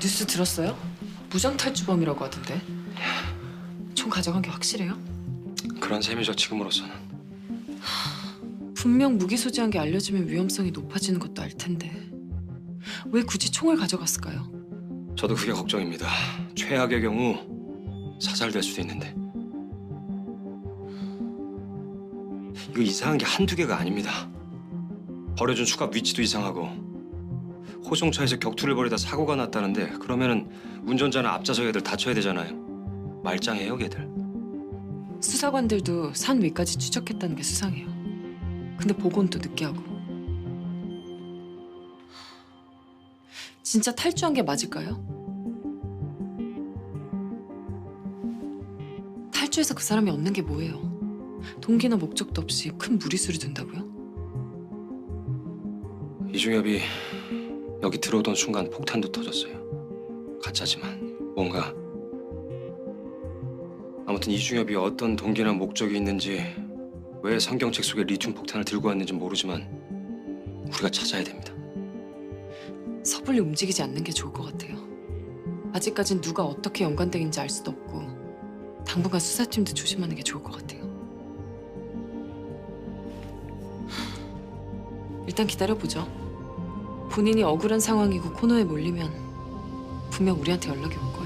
뉴스 들었어요? 무장 탈주범이라고 하던데. 총 가져간 게 확실해요? 그런 셈이죠 지금으로서는. 분명 무기 소지한 게 알려지면 위험성이 높아지는 것도 알 텐데. 왜 굳이 총을 가져갔을까요? 저도 그게 걱정입니다. 최악의 경우 사살될 수도 있는데. 이거 이상한 게 한두 개가 아닙니다. 버려준 수갑 위치도 이상하고 호송차에서 격투를 벌이다 사고가 났다는데 그러면은 운전자나 앞좌석 애들 다쳐야 되잖아요. 말짱해요, 걔들. 수사관들도 산 위까지 추적했다는 게 수상해요. 근데 또 늦게 하고. 진짜 탈주한 게 맞을까요? 탈주해서 그 사람이 얻는 게 뭐예요? 동기나 목적도 없이 큰 무리수를 둔다고요? 이중엽이 여기 들어오던 순간 폭탄도 터졌어요. 가짜지만 뭔가 아무튼 이중엽이 어떤 동기나 목적이 있는지 왜 성경책 속에 리튬 폭탄을 들고 왔는지 모르지만 우리가 찾아야 됩니다. 섣불리 움직이지 않는 게 좋을 것 같아요. 아직까진 누가 어떻게 연관돼 있는지 알 수도 없고 당분간 수사팀도 조심하는 게 좋을 것 같아요. 일단 기다려보죠. 본인이 억울한 상황이고 코너에 몰리면 분명 우리한테 연락이 올 거예요.